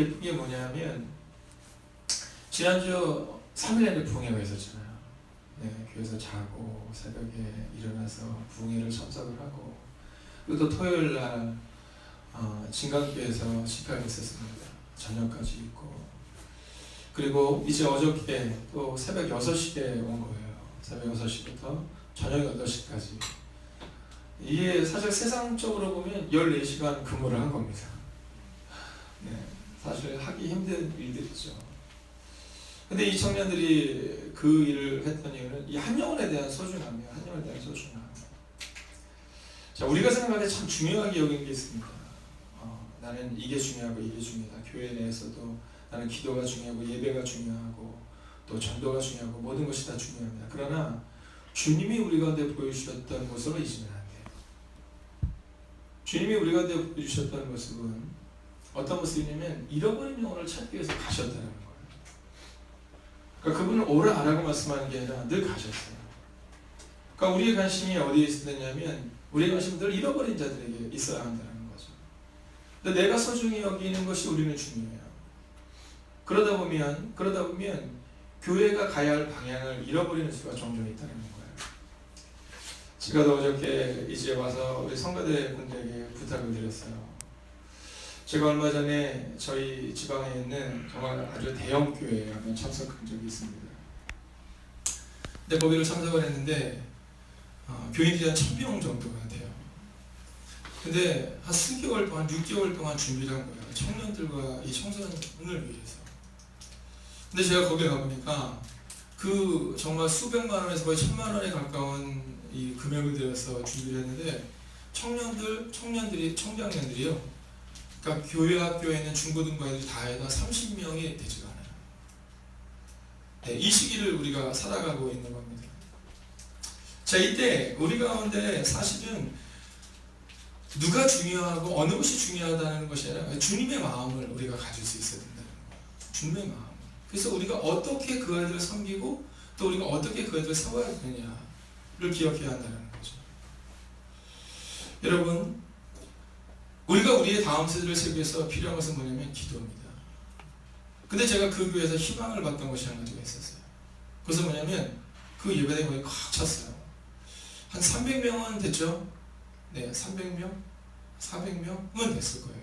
예쁜 게 뭐냐면 지난주 3일에는 부흥회가 있었잖아요. 네, 교회에서 자고 새벽에 일어나서 부흥회를 참석을 하고 그리고 또 토요일 날 어, 진강교회에서 집회가 있었습니다. 저녁까지 있고 그리고 이제 어저께 또 새벽 6시에 온 거예요. 새벽 6시부터 저녁 8시까지 이게 사실 세상적으로 보면 14시간 근무를 한 겁니다. 네, 사실 하기 힘든 일들이죠. 근데 이 청년들이 그 일을 했던 이유는 이 한영혼에 대한 소중함이에요. 한영혼에 대한 소중함. 자, 우리가 생각할 때 참 중요하게 여기는 게 있습니다. 어, 나는 이게 중요하고 이게 중요하다. 교회 내에서도 나는 기도가 중요하고 예배가 중요하고 또 전도가 중요하고 모든 것이 다 중요합니다. 그러나 주님이 우리 가운데 보여주셨던 모습을 잊으면 안 돼요. 주님이 우리 가운데 보여주셨던 모습은 어떤 모습이냐면 잃어버린 영혼을 찾기 위해서 가셨다는 거예요. 그러니까 그분은 오라 안하고 말씀하는 게 아니라 늘 가셨어요. 그러니까 우리의 관심이 어디에 있었냐면 우리의 관심은 늘 잃어버린 자들에게 있어야 한다는 거죠. 근데 내가 소중히 여기는 것이 우리는 중요해요. 그러다 보면 그러다 보면 교회가 가야 할 방향을 잃어버리는 수가 종종 있다는 거예요. 제가 도 어저께 이제 와서 우리 성가대 분들에게 부탁을 드렸어요. 제가 얼마 전에 저희 지방에 있는 정말 아주 대형 교회에 한번 참석한 적이 있습니다. 근데 거기를 참석을 했는데 어, 교인들이 한 1000명 정도가 돼요. 근데 한 수개월 동안, 6개월 동안 준비를 한 거예요. 청년들과 이 청소년을 위해서. 근데 제가 거기 가보니까 그 정말 수백만 원에서 거의 천만 원에 가까운 이 금액을 들여서 준비를 했는데 청년들, 청년들이, 청장년들이요. 그러니까 교회 학교에 있는 중고등부 애들이 다 해도 30명이 되지가 않아요. 네, 이 시기를 우리가 살아가고 있는 겁니다. 자, 이때 우리 가운데 사실은 누가 중요하고 어느 것이 중요하다는 것이 아니라 주님의 마음을 우리가 가질 수 있어야 된다는 거예요. 주님의 마음. 그래서 우리가 어떻게 그 아이들을 섬기고 또 우리가 어떻게 그 아이들을 세워야 되느냐를 기억해야 한다는 거죠. 여러분, 우리가 우리의 다음 세대를 세우기 위해서 필요한 것은 뭐냐면 기도입니다. 근데 제가 그 교회에서 희망을 봤던 것이 한 가지가 있었어요. 그것은 뭐냐면 그 예배당이 거의 꽉 찼어요. 한 300명은 됐죠? 네, 300명? 400명은 됐을 거예요.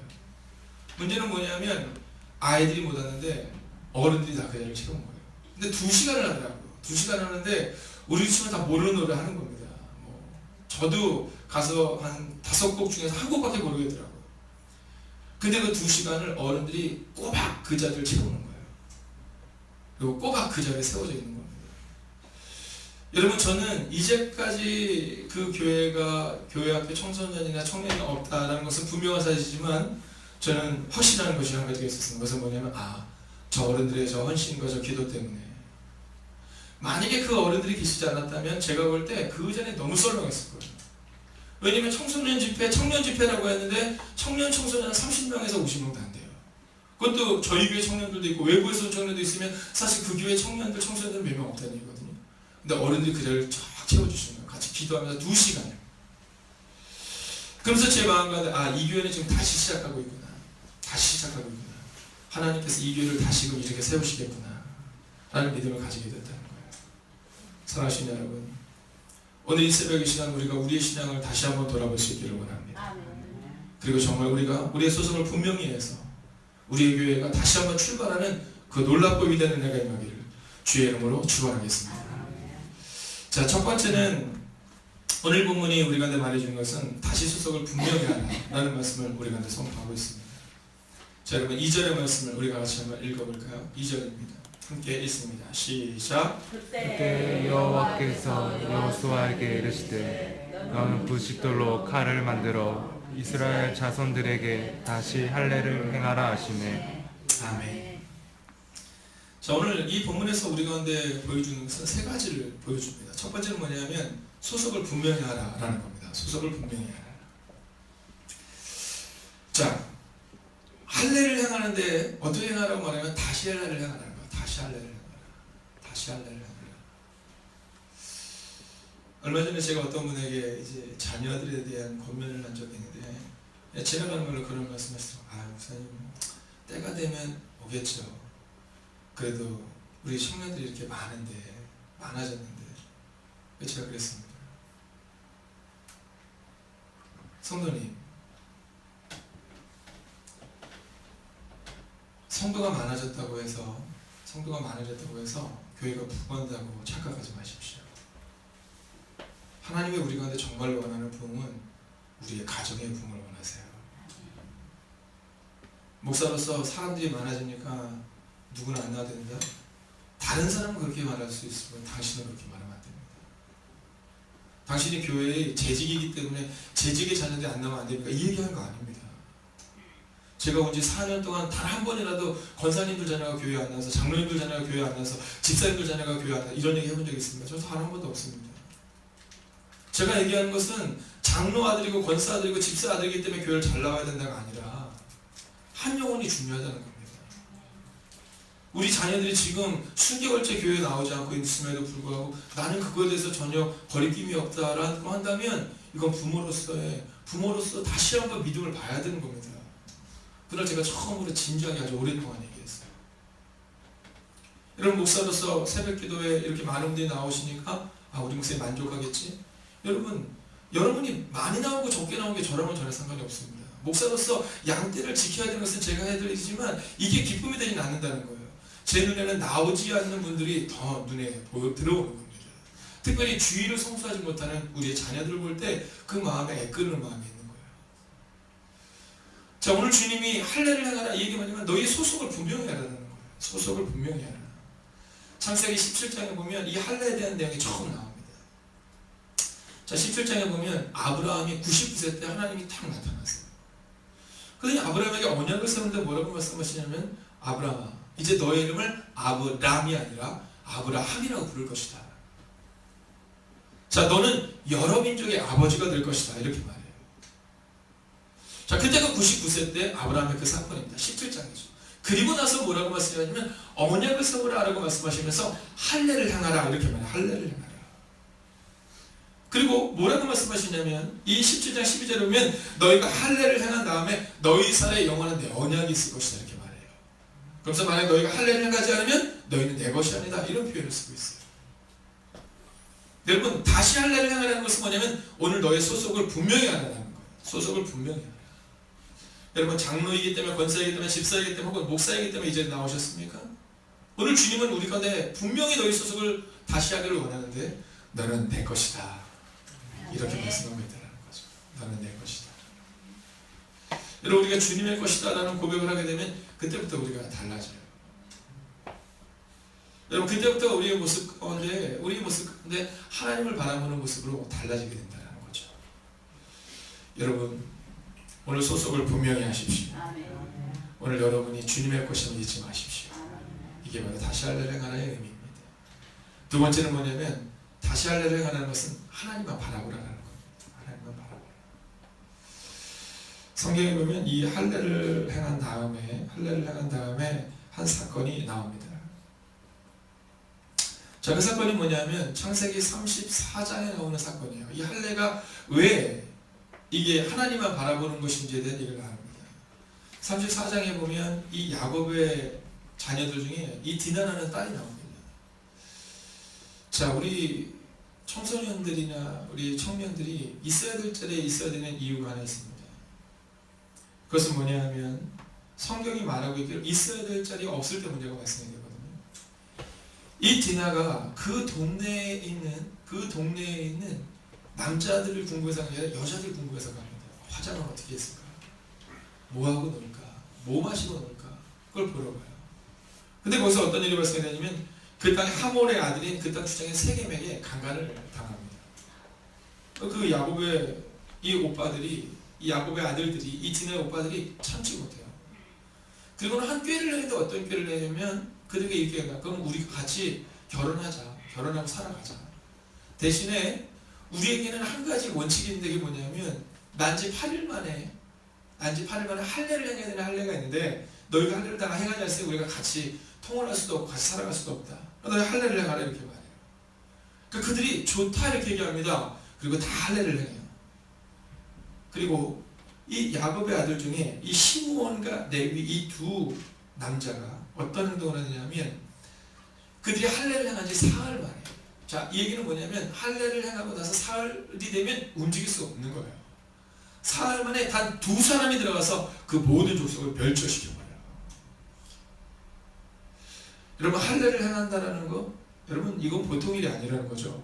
문제는 뭐냐면 아이들이 못 왔는데 어른들이 다그 자리를 채운 거예요. 근데 두 시간을 하더라고요. 두 시간 하는데 우리 집은 다 모르는 노래 하는 겁니다. 뭐 저도 가서 한 다섯 곡 중에서 한 곡밖에 모르겠더라고요. 근데 그 두 시간을 어른들이 꼬박 그 자리를 채우는 거예요. 그리고 꼬박 그 자리에 세워져 있는 겁니다. 여러분 저는 이제까지 그 교회가 교회 학교 청소년이나 청년이 없다라는 것은 분명한 사실이지만 저는 확신하는 것이 한 가지가 있었습니다. 그것은 뭐냐면 아 저 어른들의 저 헌신과 저 기도 때문에 만약에 그 어른들이 계시지 않았다면 제가 볼 때 그 전에 너무 썰렁했을 거예요. 왜냐면 청소년 집회, 청년 집회라고 했는데 청년 청소년 30명에서 50명도 안 돼요. 그것도 저희 교회 청년들도 있고 외부에서 온 청년도 있으면 사실 그 교회 청년들, 청소년들 몇 명 없다는 얘기거든요. 근데 어른들이 그 자리를 쫙 채워주시는 거예요. 같이 기도하면서 두 시간을. 그러면서 제 마음 가운데 아, 이 교회는 지금 다시 시작하고 있구나. 다시 시작하고 있구나. 하나님께서 이 교회를 다시금 이렇게 세우시겠구나. 라는 믿음을 가지게 됐다는 거예요. 사랑하시는 여러분. 오늘 이 새벽 이 시간 우리가 우리의 신앙을 다시 한번 돌아볼 수 있기를 원합니다. 그리고 정말 우리가 우리의 소속을 분명히 해서 우리의 교회가 다시 한번 출발하는 그 놀랍고 위대한 은혜가 임하기를 주의 이름으로 축원하겠습니다. 자, 첫 번째는 오늘 본문이 우리 가운데 말해주는 것은 다시 소속을 분명히 하라는 말씀을 우리 가운데 선포하고 있습니다. 자, 여러분 2절의 말씀을 우리가 같이 한번 읽어볼까요? 2절입니다. 함께 읽습니다. 시작. 그때 여호와께서 여호수아에게 이르시되 너는 부싯돌로 칼을 만들어 이스라엘 자손들에게 다시 할례를 행하라 하시매 아멘. 자 오늘 이 본문에서 우리 가운데 보여주는 것은 세 가지를 보여줍니다. 첫 번째는 뭐냐면 소속을 분명히 하라라는 겁니다. 소속을 분명히 하라. 자 할례를 행하는데 어떻게 행하라고 말하면 다시 할례를 행하라는 거야. 다시 행하라. 다시 행하라. 얼마 전에 제가 어떤 분에게 이제 자녀들에 대한 권면을 한 적이 있는데 지나가는 걸로 그런 말씀하시더라고요. 아 목사님 때가 되면 오겠죠. 그래도 우리 청년들이 이렇게 많은데 많아졌는데 왜 제가 그랬습니다. 성도님 성도가 많아졌다고 해서 성도가 많아졌다고 해서 교회가 부흥한다고 착각하지 마십시오. 하나님의 우리 가운데 정말 원하는 부흥은 우리의 가정의 부흥을 원하세요. 목사로서 사람들이 많아지니까 누구나 안 나야 된다? 다른 사람은 그렇게 말할 수 있으면 당신은 그렇게 말하면 안 됩니다. 당신이 교회의 재직이기 때문에 재직의 자녀들이 안 나면 안 됩니까? 이 얘기하는 거 아닙니다. 제가 온 지 4년 동안 단 한 번이라도 권사님들 자녀가 교회 안 나와서 장로님들 자녀가 교회 안 나와서 집사님들 자녀가 교회 안 나와서 이런 얘기 해본 적 있습니까? 저도 단한 번도 없습니다. 제가 얘기하는 것은 장로 아들이고 권사 아들이고 집사 아들이기 때문에 교회를 잘 나가야 된다가 아니라 한 영혼이 중요하다는 겁니다. 우리 자녀들이 지금 수개월째 교회에 나오지 않고 있음에도 불구하고 나는 그거에 대해서 전혀 거리낌이 없다라고 한다면 이건 부모로서의 부모로서 다시 한번 믿음을 봐야 되는 겁니다. 그날 제가 처음으로 진지하게 아주 오랫동안 얘기했어요. 여러분 목사로서 새벽 기도에 이렇게 많은 분들이 나오시니까 아 우리 목사님 만족하겠지? 여러분 여러분이 많이 나오고 적게 나온 게 저랑은 전혀 상관이 없습니다. 목사로서 양떼를 지켜야 되는 것은 제가 해드리지만 이게 기쁨이 되진 않는다는 거예요. 제 눈에는 나오지 않는 분들이 더 눈에 들어오는 겁니다. 특별히 주의를 성수하지 못하는 우리의 자녀들을 볼 때 그 마음에 애끄는 마음이 있는. 자 오늘 주님이 할례를 행하라 이 얘기 뭐냐면 너희 소속을 분명히 하라는 거예요. 소속을 분명히 하라. 창세기 17장에 보면 이 할례에 대한 내용이 처음 나옵니다. 자 17장에 보면 아브라함이 99세 때 하나님이 탁 나타났어요. 그러니 아브라함에게 언약을 세우는데 뭐라고 말씀하시냐면 아브라함아 이제 너의 이름을 아브람이 아니라 아브라함이라고 부를 것이다. 자 너는 여러 민족의 아버지가 될 것이다 이렇게 말해요. 자 그때가 99세 때 아브라함의 그 사건입니다. 17장이죠. 그리고 나서 뭐라고 말씀하냐면 언약을 세우라라고 말씀하시면서 할례를 행하라 이렇게 말해요. 할례를 행하라. 그리고 뭐라고 말씀하시냐면 이 17장 12절에 보면 너희가 할례를 행한 다음에 너희 살에 영원한 내 언약이 있을 것이다 이렇게 말해요. 그래서 만약 너희가 할례를 행하지 않으면 너희는 내 것이 아니다 이런 표현을 쓰고 있어요. 여러분 다시 할례를 행하라는 것은 뭐냐면 오늘 너의 소속을 분명히 하라는 거예요. 소속을 분명히 하라. 여러분 장로이기 때문에 권사이기 때문에 집사이기 때문에 혹은 목사이기 때문에 이제 나오셨습니까? 오늘 주님은 우리 가운데 분명히 너희 소속을 다시 하기를 원하는데 너는 내 것이다. 이렇게 말씀하고 있다는 거죠. 너는 내 것이다. 여러분 우리가 주님의 것이다 라는 고백을 하게 되면 그때부터 우리가 달라져요. 여러분 그때부터 우리의 모습 가운데 우리의 모습 가운데 하나님을 바라보는 모습으로 달라지게 된다는 거죠. 여러분 오늘 소속을 분명히 하십시오. 오늘 여러분이 주님의 것임을 잊지 마십시오. 이게 바로 다시 할례를 행하라의 의미입니다. 두 번째는 뭐냐면 다시 할례를 행하라는 것은 하나님만 바라보라는 겁니다. 하나님만 바라보라. 성경에 보면 이 할례를 행한 다음에 할례를 행한 다음에 한 사건이 나옵니다. 자, 그 사건이 뭐냐면 창세기 34장에 나오는 사건이에요. 이 할례가 왜 이게 하나님만 바라보는 것인지에 대한 얘기를 나눕니다. 34장에 보면 이 야곱의 자녀들 중에 이 디나라는 딸이 나옵니다. 자, 우리 청소년들이나 우리 청년들이 있어야 될 자리에 있어야 되는 이유가 하나 있습니다. 그것은 뭐냐 하면 성경이 말하고 있기를 있어야 될 자리가 없을 때 문제가 되거든요. 이 디나가 그 동네에 있는 그 동네에 있는 남자들을 궁금해서 하는 게 아니라 여자들 궁금해서 갑니다. 화장을 어떻게 했을까? 뭐 하고 놀까? 뭐 마시고 놀까? 그걸 보러 가요. 근데 거기서 어떤 일이 발생이 되냐면 그 땅의 하몰의 아들인 그 땅 주장의 세겜에게 강간을 당합니다. 그 야곱의 이 오빠들이 이 야곱의 아들들이 이 디나의 오빠들이 참지 못해요. 그리고는 한 꾀를 내는데 어떤 꾀를 내냐면 그들에게 이렇게 해요. 그럼 우리 같이 결혼하자. 결혼하고 살아가자. 대신에 우리에게는 한 가지 원칙이 있는 게 뭐냐면 난지 8일 만에 난지 8일 만에 할례를 해야 되는 할례가 있는데 너희가 할례를 다 행하지 않으면 우리가 같이 통혼할 수도 없고 같이 살아갈 수도 없다. 너희 할례를 행하라 이렇게 말해요. 그러니까 그들이 좋다 이렇게 얘기합니다. 그리고 다 할례를 행해요. 그리고 이 야곱의 아들 중에 이 시므온과 레위 이 두 남자가 어떤 행동을 하느냐면 그들이 할례를 행한 지 사흘 만에 자, 이 얘기는 뭐냐면 할례를 행하고 나서 사흘이 되면 움직일 수 없는 거예요. 사흘 만에 단 두 사람이 들어가서 그 모든 족속을 멸절시켜 버려요. 여러분 할례를 행한다라는 거 여러분 이건 보통 일이 아니라는 거죠.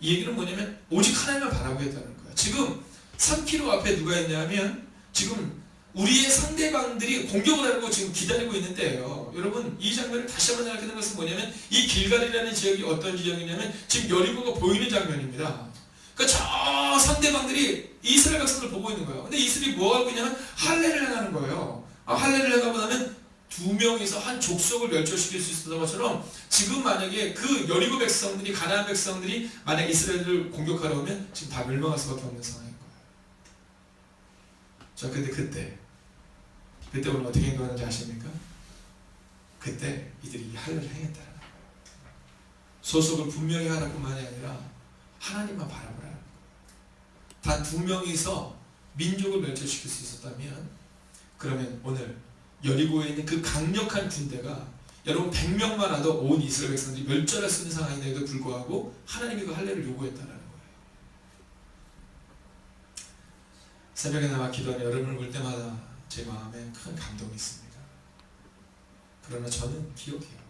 이 얘기는 뭐냐면 오직 하나님을 바라보겠다는 거예요. 지금 3km 앞에 누가 있냐면 지금 우리의 상대방들이 공격을 하고 지금 기다리고 있는데요. 여러분 이 장면을 다시 한번 생각하는 것은 뭐냐면 이 길갈이라는 지역이 어떤 지역이냐면 지금 여리고가 보이는 장면입니다. 그러니까 저 상대방들이 이스라엘 백성을 보고 있는 거예요. 근데 이스라엘이 뭐 하고 있냐면 할례를 행하는 거예요. 아, 할례를 행하고 나면 두 명이서 한 족속을 멸절시킬 수 있었던 것처럼 지금 만약에 그 여리고 백성들이 가나안 백성들이 만약 이스라엘을 공격하러 오면 지금 다 멸망할 수밖에 없는 상황인 거예요. 자, 근데 그때 그때 우리는 어떻게 행동하는지 아십니까? 그때 이들이 이 할례를 행했다는 거예요. 소속을 분명히 하라뿐만이 아니라 하나님만 바라보라는 거예요. 단두 명이서 민족을 멸절시킬 수 있었다면 그러면 오늘 여리고에 있는 그 강력한 군대가 여러분 100명만 와도 온 이스라엘 백성들이 멸절할 수 있는 상황인데도 불구하고 하나님이 그 할례를 요구했다는 거예요. 새벽에 나와 기도하는 여러분을 볼 때마다 제 마음에 큰 감동이 있습니다. 그러나 저는 기억해요.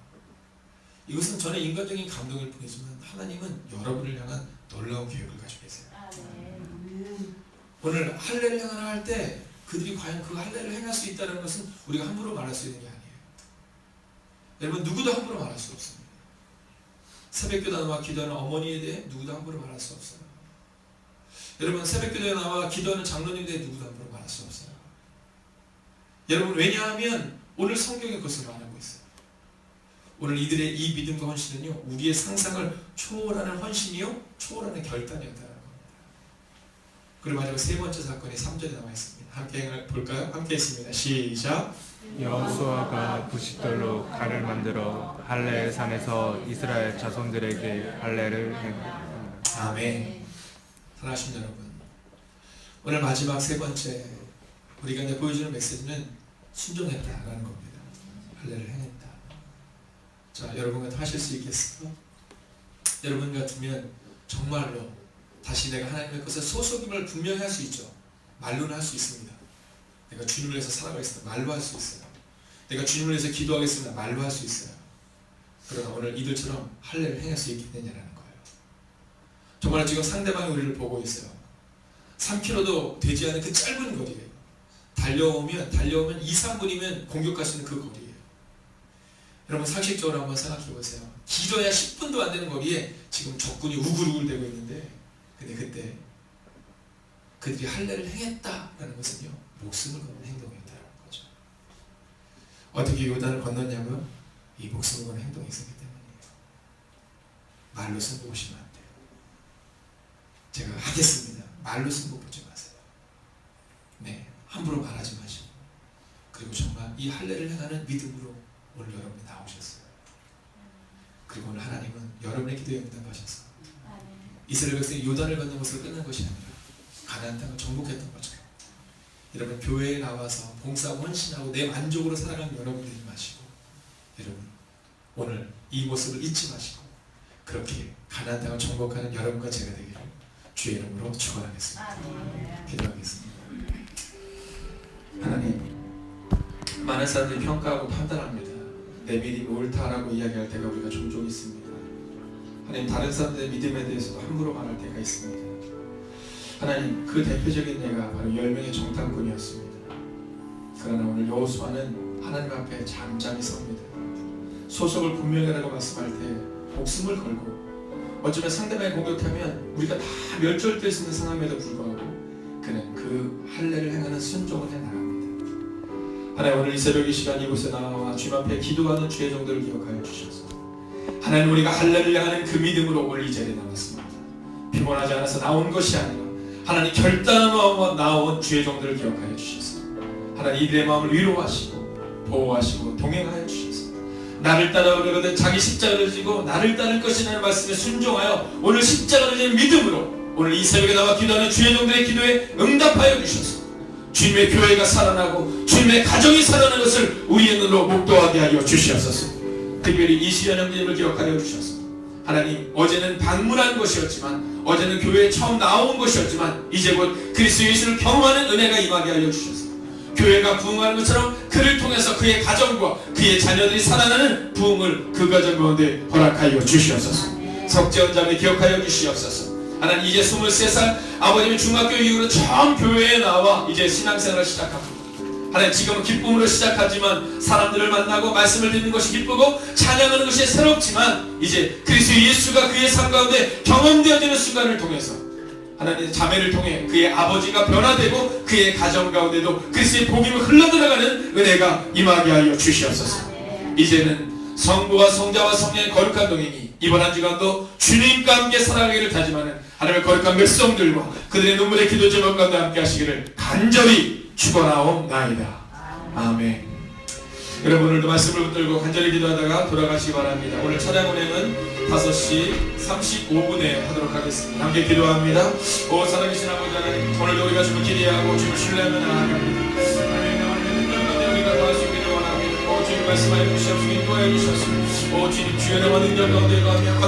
이것은 저는 인간적인 감동일 뿐이지만 하나님은 여러분을 향한 놀라운 계획을 가지고 계세요. 오늘 할례를 행하라 할 때 그들이 과연 그 할례를 행할 수 있다는 것은 우리가 함부로 말할 수 있는 게 아니에요. 여러분 누구도 함부로 말할 수 없습니다. 새벽기도 나와 기도하는 어머니에 대해 누구도 함부로 말할 수 없어요. 여러분 새벽기도에 나와 기도하는 장로님에 대해 누구도 함부로 말할 수 없어요. 여러분 왜냐하면 오늘 성경에 그것을 말하고 있어요. 오늘 이들의 이 믿음과 헌신은요 우리의 상상을 초월하는 헌신이요 초월하는 결단이었다는 겁니다. 그리고 마지막 세 번째 사건이 3절에 나와 있습니다. 함께 볼까요? 함께 있습니다. 시작. 여호수아가 부싯돌로 칼을 만들어 할례 산에서 이스라엘 자손들에게 할례를 행하였다. 아멘. 사랑하신 여러분, 오늘 마지막 세 번째 우리가 이제 보여주는 메시지는 순종했다라는 겁니다. 할례를 행했다. 자, 여러분 같으면 하실 수 있겠어요? 여러분 같으면 정말로 다시 내가 하나님의 것에 소속임을 분명히 할 수 있죠. 말로는 할 수 있습니다. 내가 주님을 위해서 살아가겠습니다. 말로 할 수 있어요. 내가 주님을 위해서 기도하겠습니다. 말로 할 수 있어요. 그러나 오늘 이들처럼 할례를 행할 수 있겠느냐라는 거예요. 정말 지금 상대방이 우리를 보고 있어요. 3km도 되지 않은 그 짧은 거리예요. 달려오면 달려오면 2, 3분이면 공격할 수 있는 그 거리예요. 여러분 상식적으로 한번 생각해 보세요. 길어야 10분도 안 되는 거리에 지금 적군이 우글우글 대고 있는데 근데 그때 그들이 할례를 행했다라는 것은요 목숨을 거는 행동이었다는 거죠. 어떻게 요단을 건넜냐고요? 이 목숨을 거는 행동이 있었기 때문이에요. 말로 승부 보시면 안 돼요. 제가 하겠습니다. 말로 승부 보지 마세요. 네, 함부로 말하지 마시고 그리고 정말 이 할례를 행하는 믿음으로 오늘 여러분이 나오셨어요. 그리고 오늘 하나님은 여러분의 기도에 응답하셔서 이스라엘 백성이 요단을 건넌 것으로 끝난 것이 아니라 가나안 땅을 정복했던 거죠. 여러분 교회에 나와서 봉사하고 헌신하고 내 만족으로 살아가는 여러분들이 마시고 여러분 오늘 이 모습을 잊지 마시고 그렇게 가나안 땅을 정복하는 여러분과 제가 되기를 주의 이름으로 축원하겠습니다. 기도하겠습니다. 하나님 많은 사람들이 평가하고 판단합니다. 내 믿음이 옳다라고 이야기할 때가 우리가 종종 있습니다. 하나님 다른 사람들의 믿음에 대해서도 함부로 말할 때가 있습니다. 하나님 그 대표적인 예가 바로 열 명의 정탐꾼이었습니다. 그러나 오늘 여호수아는 하나님 앞에 잠잠히 섭니다. 소속을 분명히라고 말씀할 때 목숨을 걸고 어쩌면 상대방이 공격하면 우리가 다 멸절될 수 있는 상황임에도 불구하고 그는 그 할례를 행하는 순종을 해 나갑니다. 하나님 오늘 이 새벽 이 시간 이곳에 나와 주님 앞에 기도하는 주의 종들을 기억하여 주셔서 하나님 우리가 할례를 향하는 그 믿음으로 오늘 이 자리에 나왔습니다. 피곤하지 않아서 나온 것이 아니라 하나님 결단하고 나온 주의 종들을 기억하여 주셔서 하나님 이들의 마음을 위로하시고 보호하시고 동행하여 주셔서 나를 따라오려거든 자기 십자가를 지고 나를 따를 것이라는 말씀에 순종하여 오늘 십자가를 지는 믿음으로 오늘 이 새벽에 나와 기도하는 주의 종들의 기도에 응답하여 주셔서 주님의 교회가 살아나고 주님의 가정이 살아나는 것을 우리의 눈으로 목도하게 하여 주시옵소서. 특별히 이시연 형님을 기억하여 주셔서. 하나님 어제는 방문한 것이었지만 어제는 교회에 처음 나온 것이었지만 이제 곧 그리스도 예수를 경험하는 은혜가 임하게 하여 주셔서. 교회가 부흥하는 것처럼 그를 통해서 그의 가정과 그의 자녀들이 살아나는 부흥을 그 가정 가운데 허락하여 주시옵소서. 석재원 자매 기억하여 주시옵소서 하나님 이제 23살 아버님의 중학교 이후로 처음 교회에 나와 이제 신앙생활을 시작합니다. 하나님 지금은 기쁨으로 시작하지만 사람들을 만나고 말씀을 듣는 것이 기쁘고 찬양하는 것이 새롭지만 이제 그리스도 예수가 그의 삶 가운데 경험되어지는 순간을 통해서 하나님 자매를 통해 그의 아버지가 변화되고 그의 가정 가운데도 그리스도의 복음이 흘러들어가는 은혜가 임하게 하여 주시옵소서. 이제는 성부와 성자와 성령의 거룩한 동행이 이번 한 주간도 주님과 함께 살아가기를 다짐하는 하나님의 거룩한 백성들과 그들의 눈물의 기도 제목 가운데 함께 하시기를 간절히 축원하옵나이다. 아멘. 여러분 오늘도 말씀을 붙들고 간절히 기도하다가 돌아가시기 바랍니다. 오늘 찬양 운행은 5시 35분에 하도록 하겠습니다. 함께 기도합니다. 오 살아계신 아버지 하나님 오늘도 우리가 주를 기대하고 주를 신뢰하며 나아갑니다. 하나님 있는 가운데 우리가 도와주기를 원합니다. 오 주님 말씀하여 주시옵소서 인도하여 주시옵소서 오 주님 주의 나와 능력 가운데 가며